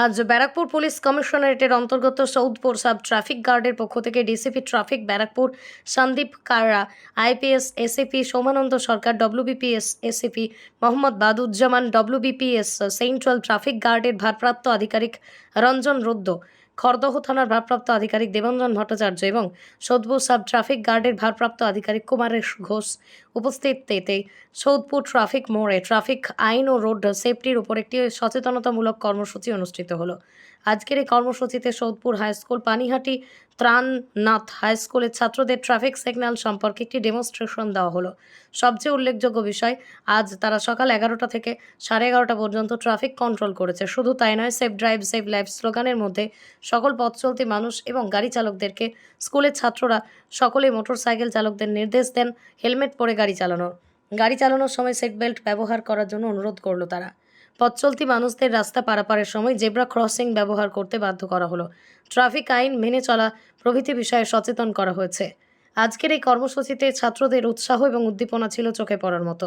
আজ ব্যারাকপুর পুলিশ কমিশনারেটের অন্তর্গত Sodepur sub traffic গার্ডের পক্ষ থেকে DCP traffic Barrackpore Sandip Karra, IPS ACP Soumananda Sarkar, WBPS ACP Mohammad Baduzzaman, WBPS central traffic গার্ডের ভারপ্রাপ্ত আধিকারিক রঞ্জন রুদ্র খড়দহ থানার ভারপ্রাপ্ত আধিকারিক দেবঞ্জন ভট্টাচার্য এবং সৌদপুর সাব ট্রাফিক গার্ডের ভারপ্রাপ্ত আধিকারিক কুমারেশ ঘোষ। উপস্থিত তেতে সৌদপুর ট্রাফিক মোড়ে ট্রাফিক আইন ও রোড সেফটির উপর একটি সচেতনতামূলক কর্মসূচি অনুষ্ঠিত হলো। আজকের এই কর্মসূচিতে Sodepur high school, Panihati Trannath high স্কুলের ছাত্রদের ট্রাফিক সিগন্যাল সম্পর্কে একটি ডেমনস্ট্রেশন দেওয়া হলো। সবচেয়ে উল্লেখযোগ্য বিষয়, আজ তারা সকাল এগারোটা থেকে সাড়ে এগারোটা পর্যন্ত ট্রাফিক কন্ট্রোল করেছে। শুধু তাই নয়, সেফ ড্রাইভ সেভ লাইফ স্লোগানের মধ্যে সকল পথ চলতি মানুষ এবং গাড়ি চালকদেরকে স্কুলের ছাত্ররা সকলে মোটরসাইকেল চালকদের নির্দেশ দেন, হেলমেট পরে গাড়ি চালানো। গাড়ি চালানোর সময় সিট বেল্ট ব্যবহার করার জন্য অনুরোধ করল তারা। পথ চলতি মানুষদের রাস্তা পারাপারের সময় জেব্রা ক্রসিং ব্যবহার করতে বাধ্য করা হলো। ট্রাফিক আইন মেনে চলা প্রভৃতি বিষয়ে সচেতন করা হয়েছে। আজকের এই কর্মসূচিতে ছাত্রদের উৎসাহ এবং উদ্দীপনা ছিল চোখে পড়ার মতো।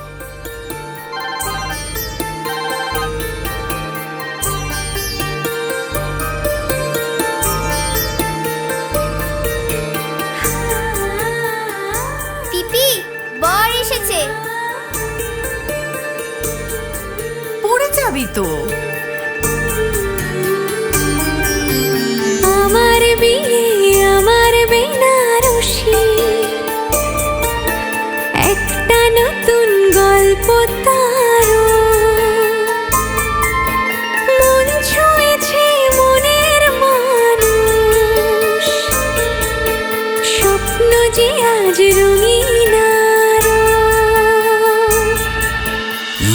পড়ে যাবি তো। আমার বিয়ে, আমার বেনারসি। একটা নতুন গল্প তার মন মনের স্বপ্ন আজ রঙিন